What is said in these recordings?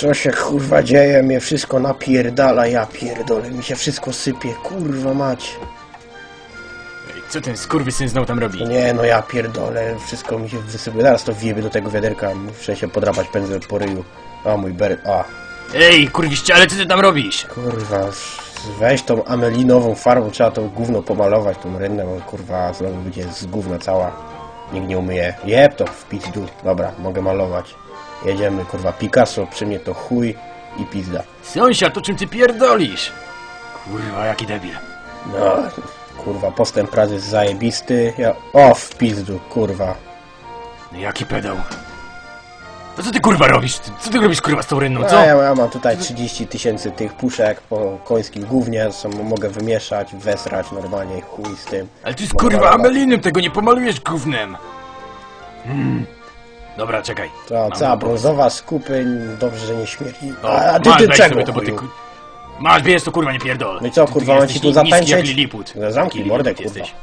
Co się kurwa dzieje? Mnie wszystko napierdala, ja pierdolę. Mi się wszystko sypie, kurwa mać. Ej, Co ten skurwysyn znowu tam robi? Nie no ja pierdolę, wszystko mi się wysypuje. Zaraz to wjebie do tego wiaderka, muszę się podrapać pędzel po ryju. A mój ber... a. Ej, kurwiście, ale co ty tam robisz? Kurwa, weź tą amelinową farbą, trzeba to gówno pomalować, tą rynnę, bo kurwa znowu będzie z gówna cała. Nikt nie umyje. Jeb to w pizdu. Dobra, mogę malować. Jedziemy, kurwa, Picasso, przy mnie to chuj i pizda. Sąsiad, o czym ty pierdolisz? Kurwa, jaki debil. No, kurwa, postęp pracy jest zajebisty. Ja... O, w pizdu, kurwa. No Jaki pedał. To co ty kurwa robisz? Ty- Co ty robisz kurwa z tą rynną, co? A ja, ja mam tutaj 30 tysięcy tych puszek po końskim gównie, co mogę wymieszać, wesrać normalnie, chuj z tym. Ale ty z Mogę kurwa malować. amelinem tego nie pomalujesz gównem. Hmm. Dobra, czekaj. To Mam cała pomysł. brązowa skupy, dobrze, że nie śmierdzi. No, A, a ty, masz, ty daj czego, sobie to, bo ty, chuju? Masz, bierz to kurwa, nie pierdol. No i co, Ty kurwa, mam jesteś ci tu ni- niski zatańczyć? jak Liliput. No zamknij mordę, kurwa. jesteś.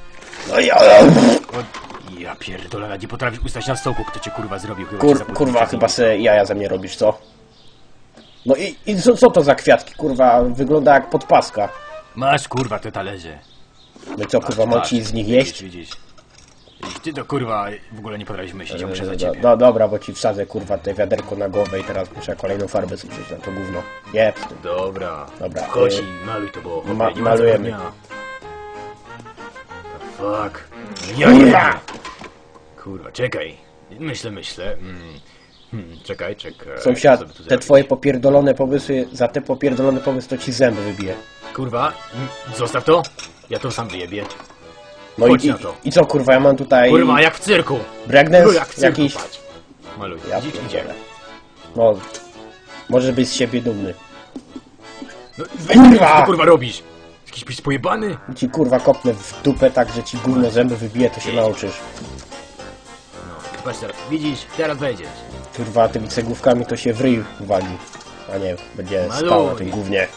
No ja, O, ja pierdolę, nawet nie potrafisz ustać na stołku, kto cię kurwa zrobił. Chyba cię kur, zapłacił kurwa, przez chyba se jaja ze mnie robisz, co? No i, i co, co to za kwiatki, kurwa, wygląda jak podpaska. Masz kurwa te talerze. No i co, kurwa, mam ci z nich jeść? Widzisz, widzisz. Ty to kurwa w ogóle nie potrafisz myśleć, ja muszę za ciebie. do, dobra, bo ci wsadzę, kurwa, te wiaderko na głowę i teraz muszę kolejną farbę zużyć na to gówno. Jeb. Dobra, Dobra, chodź i maluj to, bo ma- nie ma malujemy. całego dnia. The Fuck. Ja Kurwa! Kurwa, czekaj. Myślę, myślę. Mm. Hmm, czekaj, czekaj. Sąsiad, te zrobić? twoje popierdolone pomysły, za te popierdolone pomysły to ci zęby wybije. Kurwa, mm, zostaw to. Ja to sam wyjebię. No Chodź i, na to. i, co, kurwa, ja mam tutaj Kurwa, jak w cyrku. breakdance No jak w cyrku, jakiś... patrz. Maluj, Ja idzie, idzie. pierdolę. No, możesz być z siebie dumny. No, weź, Kurwa! Co ty kurwa robisz? Jakiś piś pojebany? Ci kurwa kopnę w dupę tak, że ci gówno zęby wybije, to się nauczysz. No, patrz teraz, widzisz, teraz wejdziesz. Kurwa, tymi cegłówkami to się w ryj wali. A nie, będzie Maluj. spał na tym gównie.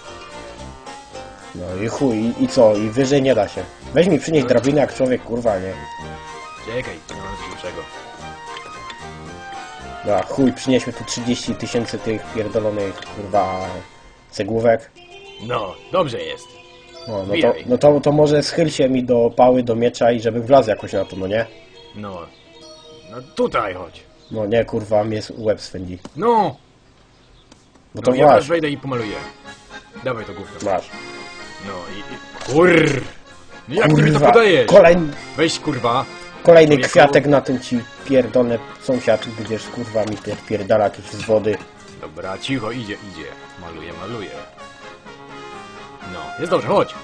No i chuj, i, i co? I wyżej nie da się. Weź mi przynieść drabinę jak człowiek, kurwa, nie. Czekaj, nie mam nic lepszego. No chuj, przynieśmy tu 30 tysięcy tych pierdolonych, kurwa, cegłówek. No, dobrze jest. No, no, to, no to, to może schyl się mi do pały, do miecza i żebym wlazł jakoś na to, no nie? No, no tutaj chodź. No nie, kurwa, mnie łeb swędzi. No, No to no, ja właśnie, wejdę i pomaluję. Dawaj to gówno. masz. No i... i- Kur... No jak ty mi to Kurwa, podajesz? kolejny, Weź kurwa. kolejny Człowieku. kwiatek na tym ci pierdolę sąsiad, gdzieś kurwa mi tu odpierdala jakieś z wody. Dobra, cicho, idzie, idzie. Maluję, maluję. No, jest dobrze, chodź.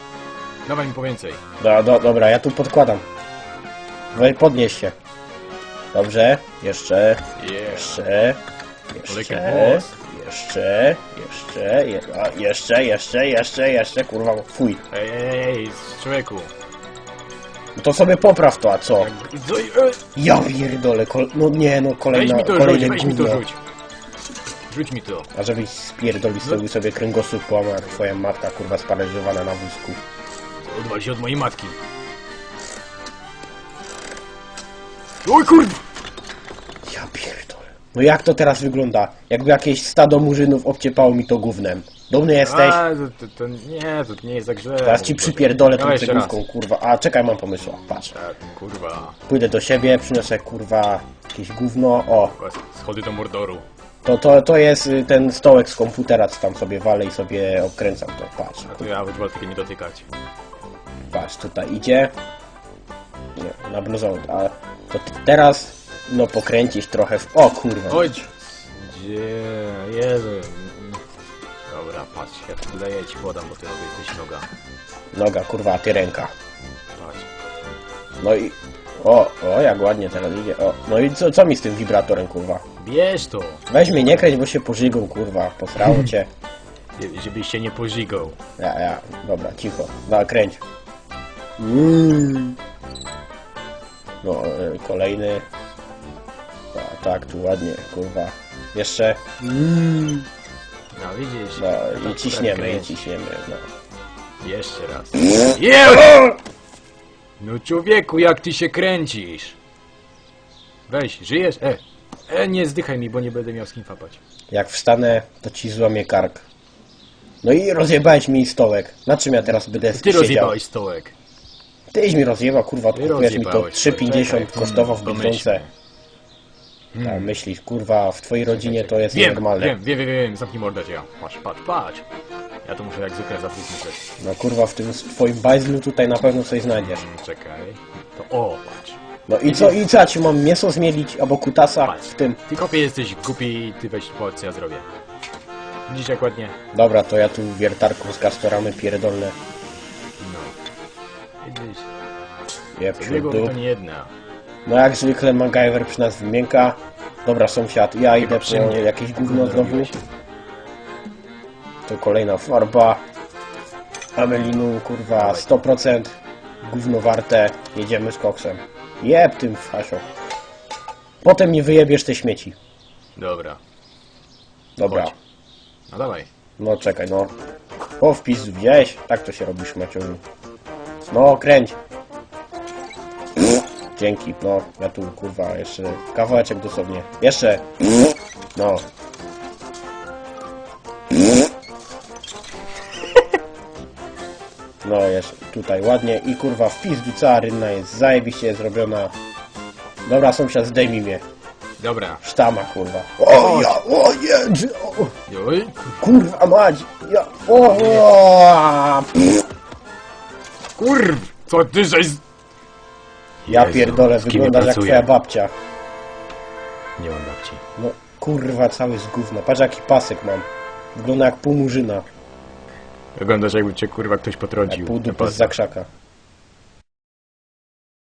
Dawaj mi po więcej. Do, do, dobra, ja tu podkładam. Weź, podnieś się. Dobrze, jeszcze, Yeah. jeszcze, jeszcze, jeszcze, jeszcze, je, a, jeszcze, jeszcze, jeszcze, jeszcze, kurwa, fuj. Ej, ej, ej, człowieku. No to sobie popraw to, a co? Co- e, Ja pierdolę, kol... no nie, no Weź kolejna, mi to kolejne weź mi to gówno. rzuć. Rzuć mi to. A żebyś spierdolił No. sobie, sobie kręgosłup połamał, jak twoja matka, kurwa, spareżowana na wózku. Odwal się od mojej matki. Oj kurwa! Ja pierdolę. No jak to teraz wygląda? Jakby jakieś stado murzynów obciepało mi to gównem. Dumny jesteś? A, to, to, to nie, to nie jest tak. Teraz ci przypierdolę tą Dawaj jeszcze raz. cegłówką, kurwa. A, czekaj, mam pomysł. Patrz. A, kurwa. Pójdę do siebie, przyniosę, kurwa, jakieś gówno. O, Schody do Mordoru. to, to, to jest y, ten stołek z komputera, co tam sobie walę i sobie obkręcam to. Patrz, A to ja wolę takie nie dotykać. patrz, tutaj idzie. Nie, na bluzą. A to t- teraz, no, pokręcić trochę w... O, kurwa. Chodź! Gdzie? Jezu. Dobra, patrz, ja tu daję ci podam, bo ty robię jesteś noga. Noga, kurwa, a ty ręka. Patrz. No i... O, o, jak ładnie teraz idzie. O, no i co, co mi z tym wibratorem, kurwa? Bierz to! Weź mnie, nie kręć, bo się pożygą, kurwa. Posrało cię. Żebyś się nie pożigał. Ja, ja, dobra, cicho. No, kręć. Mm. No, e, kolejny. Tak, tu ładnie, kurwa. Jeszcze. Mm. No widzisz? No, Tak, i ciśniemy, tak i kręć. ciśniemy, no. Jeszcze raz. Jezu! No człowieku, jak ty się kręcisz? Weź, żyjesz? E, E, nie zdychaj mi, bo nie będę miał z kim fapać. Jak wstanę, to ci złamię kark. No i rozjebałeś mi stołek. Na czym ja teraz będę Ty siedział? rozjebałeś stołek. Tyś mi rozjebał, kurwa, Ty odkupiłeś mi to rozjebałeś stołek. 3,50 Czekaj, kosztował w hmm, Biedronce. Pomyślmy. Tak, myślisz, kurwa, w twojej rodzinie to jest Wiem, nienormalne. wiem, wiem, wiem, wiem, zamknij mordę cię. Patrz, patrz, patrz. Ja to muszę jak zwykle zatruć myśleć. No kurwa, w tym twoim bajzlu tutaj na pewno coś znajdziesz. Mm, Czekaj. To o, patrz. No i co, i co, ja ci mam mięso zmielić, albo kutasa Patrz. w tym? Ty kopie jesteś głupi i ty weź powiedz co ja zrobię. Widzisz jak ładnie? Dobra, to ja tu wiertarką z kastoramy pierdolne. No. Widzisz. Jeb, to nie jedna. No jak zwykle MacGyver przy nas wymięka. Dobra, sąsiad, ja idę przy po mnie. jakieś gówno znowu. To kolejna farba. Amelinu, kurwa, Dawaj. 100% gówno warte. Jedziemy z koksem. Jeb tym fasio. Potem nie wyjebiesz te śmieci. Dobra. Dobra. Chodź. No dawaj. No czekaj, no. O, wpis gdzieś. Tak to się robi szmaciągu. No, kręć. Dzięki, no. Ja tu, kurwa, jeszcze kawałeczek dosłownie. Jeszcze. No. No, jest tutaj ładnie. I kurwa, wpis cała rynna jest zajebiście zrobiona. Dobra, sąsiad, zdejmij mnie. Dobra. Sztama, kurwa. O, ja, o, jedź, o. Oj, Kurwa mać! Ja... O, o, Kurw! Co ty żeś... ja Jezu, pierdolę, z kim wyglądasz ja jak pracuję? twoja babcia. Nie mam babci. No kurwa, cały z gówna. Patrz jaki pasek mam. Wygląda jak pół murzyna, Wyglądasz jakby cię kurwa ktoś jak potrącił. pół Na dupy z zakrzaka.